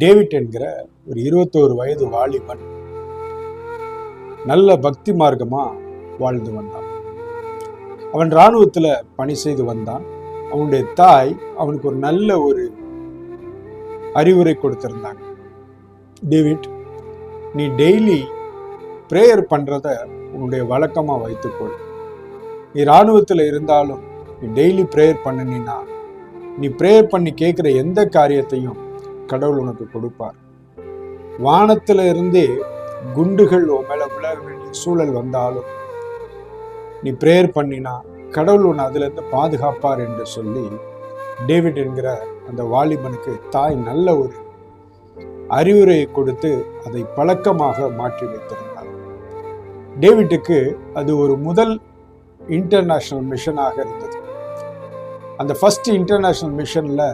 David என்கிற ஒரு இருபத்தோரு வயது வாலிபன் நல்ல பக்தி மார்க்கமாக வாழ்ந்து வந்தான். அவன் இராணுவத்தில் பணி செய்து வந்தான். அவனுடைய தாய் அவனுக்கு ஒரு நல்ல ஒரு அறிவுரை கொடுத்திருந்தாங்க. டேவிட் நீ டெய்லி ப்ரேயர் பண்ணுறத உன்னுடைய வழக்கமாக வைத்துக்கொள். நீ இராணுவத்தில் இருந்தாலும் நீ டெய்லி ப்ரேயர் பண்ணினா நீ ப்ரேயர் பண்ணி கேட்குற எந்த காரியத்தையும் கடவுள் உனக்கு கொடுப்பார். வானத்துல இருந்தே குண்டுகள் உன் மேல விழ வேண்டிய சூழல் வந்தாலும் நீ ப்ரேயர் பண்ணினா கடவுள் உன்னை அதுல இருந்து பாதுகாப்பார் என்று சொல்லி டேவிட் என்கிற அந்த வாலிபனுக்கு தாய் நல்ல ஒரு அறிவுரையை கொடுத்து அதை பழக்கமாக மாற்றி வைத்திருந்தார். டேவிட்டுக்கு அது ஒரு முதல் இன்டர்நேஷனல் மிஷனாக இருந்தது. அந்த ஃபஸ்ட் இன்டர்நேஷனல் மிஷனில்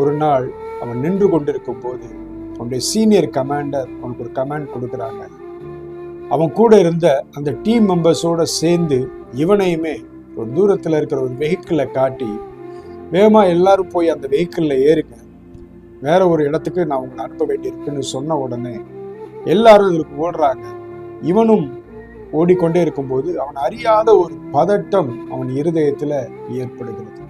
ஒரு நாள் அவன் நின்று கொண்டிருக்கும் போது அவனுடைய சீனியர் கமாண்டர் அவனுக்கு ஒரு கமாண்ட் கொடுக்குறாங்க. அவன் கூட இருந்த அந்த டீம் மெம்பர்ஸோட சேர்ந்து இவனையுமே ஒரு தூரத்தில் இருக்கிற ஒரு வெஹிக்கிளை காட்டி வேகமாக எல்லாரும் போய் அந்த வெஹிக்கிளில் ஏறுங்க. வேற ஒரு இடத்துக்கு நான் உங்களை அனுப்ப வேண்டியிருக்குன்னு சொன்ன உடனே எல்லாரும் இதுக்கு ஓடுறாங்க. இவனும் ஓடிக்கொண்டே இருக்கும்போது அவன் அறியாத ஒரு பதட்டம் அவன் இருதயத்தில் ஏற்படுகிறது.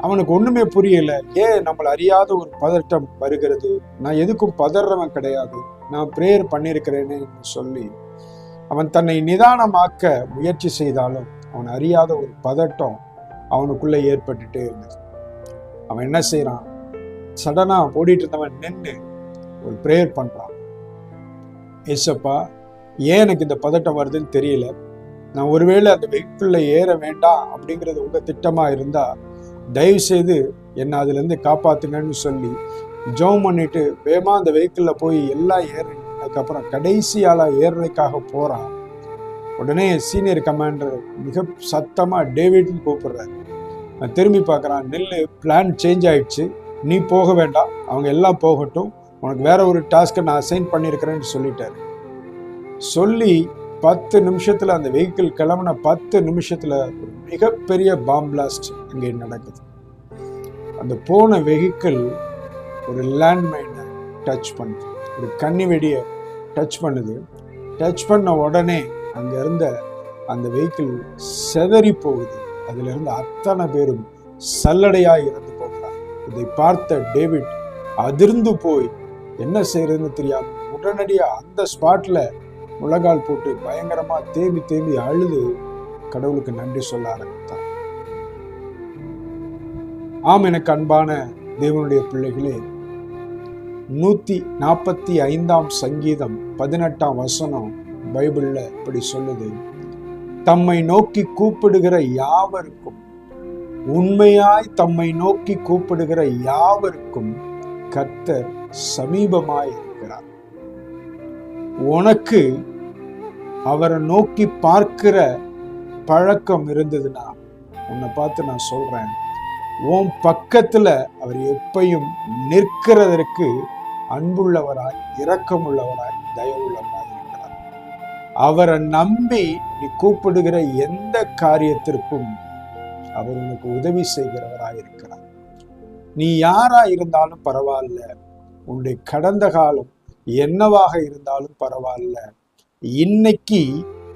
அவனுக்கு ஒண்ணுமே புரியல. ஏன் நம்மள அறியாத ஒரு பதட்டம் வருகிறது? நான் எதுக்கும் பதறவன் கிடையாது. நான் ப்ரேயர் பண்ணியிருக்கிறேன்னு சொல்லி அவன் தன்னை நிதானமாக்க முயற்சி செய்தாலும் அவன் அறியாத ஒரு பதட்டம் அவனுக்குள்ள ஏற்பட்டுட்டே இருந்தது. அவன் என்ன செய்யறான் சடனா ஓடிட்டு இருந்தவன் நின்று ஒரு ப்ரேயர் பண்றான். ஏசப்பா ஏன் எனக்கு இந்த பதட்டம் வருதுன்னு தெரியல? நான் ஒருவேளை அந்த வெஹிக்கிளில் ஏற வேண்டாம் அப்படிங்கிறது உங்க திட்டமா இருந்தா தயவுசெய்து என்னை அதுலேருந்து காப்பாற்றுங்கன்னு சொல்லி ஜோம் பண்ணிட்டு வேகமா அந்த வெஹிக்கிளில் போய் எல்லாம் ஏறினதுக்கப்புறம் கடைசி ஆளாக ஏறுறதுக்காக போகிறான் உடனே சீனியர் கமாண்டர் மிக சத்தமாக டேவிட்னு கூப்பிடுறாரு. நான் திரும்பி பார்க்குறான் நெல் பிளான் சேஞ்ச் ஆயிடுச்சு. நீ போக வேண்டாம். அவங்க எல்லாம் போகட்டும். உனக்கு வேற ஒரு டாஸ்க்கை நான் அசைன் பண்ணியிருக்கிறேன்னு சொல்லிட்டாரு. சொல்லி பத்து நிமிஷத்தில் அந்த வெஹிக்கிள் கிளம்புன பத்து நிமிஷத்தில் ஒரு மிகப்பெரிய பாம் பிளாஸ்ட் இங்கே நடக்குது. அந்த போன வெஹிக்கிள் ஒரு லேண்ட்மைனை டச் பண்ணுது. ஒரு கன்னி வெடியை டச் பண்ணுது. டச் பண்ண உடனே அங்கே இருந்த அந்த வெஹிக்கிள் செதறி போகுது. அதிலிருந்து அத்தனை பேரும் சல்லடையாக இறந்து போகிறார். இதை பார்த்த டேவிட் அதிர்ந்து போய் என்ன செய்யறதுன்னு தெரியாது உடனடியாக அந்த ஸ்பாட்டில் முழங்கால் போட்டு பயங்கரமா தேம்பி தேம்பி அழுது கடவுளுக்கு நன்றி சொல்ல ஆரம்பித்தான். ஆம் எனக்கு அன்பான தேவனுடைய பிள்ளைகளே நூத்தி நாற்பத்தி ஐந்தாம் சங்கீதம் பதினெட்டாம் வசனம் பைபிள்ல இப்படி சொல்லுது. தம்மை நோக்கி கூப்பிடுகிற யாவருக்கும் உண்மையாய் தம்மை நோக்கி கூப்பிடுகிற யாவருக்கும் கர்த்தர் சமீபமாய் உனக்கு அவரை நோக்கி பார்க்கிற பழக்கம் இருந்ததுன்னா உன்னை பார்த்து நான் சொல்றேன். உன் பக்கத்துல அவர் எப்பையும் நிற்கிறதற்கு அன்புள்ளவராய் இரக்கமுள்ளவராய் தயவுள்ளவராய் இருக்கிறார். அவரை நம்பி நீ கூப்பிடுகிற எந்த காரியத்திற்கும் அவர் உனக்கு உதவி செய்கிறவராய் இருக்கிறார். நீ யாரா இருந்தாலும் பரவாயில்ல. உன்னுடைய கடந்த காலம் என்னவாக இருந்தாலும் பரவாயில்ல. இன்னைக்கு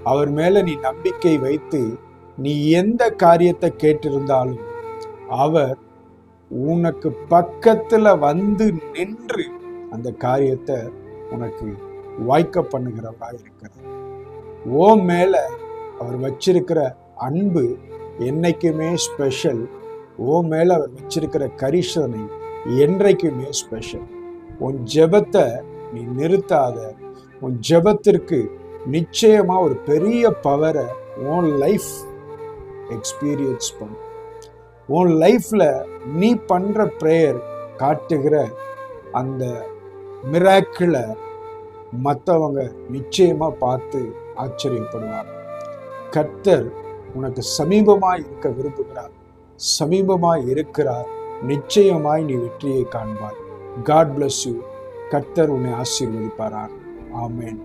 அவர் மேல நீ நம்பிக்கை வைத்து நீ எந்த காரியத்தை கேட்டிருந்தாலும் அவர் உனக்கு பக்கத்துல வந்து நின்று அந்த காரியத்தை உனக்கு வாய்க்க பண்ணுகிறவராக இருக்கிறார். ஓ மேல அவர் வச்சிருக்கிற அன்பு என்னைக்குமே ஸ்பெஷல் ஓ மேல அவர் வச்சிருக்கிற கரிசனை என்றைக்குமே ஸ்பெஷல் உன் ஜெபத்தை நீ நிறுத்தாத. உன் ஜெபத்திற்கு நிச்சயமா ஒரு பெரிய பவரை உன் லைஃப் எக்ஸ்பீரியன்ஸ் பண்ணும் உன் லைஃப்ல நீ பண்ற ப்ரேயர் காட்டுகிற அந்த மிராக்கிளை மற்றவங்க நிச்சயமா பார்த்து ஆச்சரியப்படுவார் கர்த்தர் உனக்கு சமீபமாய் இருக்க விரும்புகிறார். சமீபமாய் இருக்கிறார். நிச்சயமாய் நீ வெற்றியை காண்பாய் காட் பிளஸ் யூ கர்த்தர் உன்னை ஆசீர்வதிப்பாரார் ஆமேன்.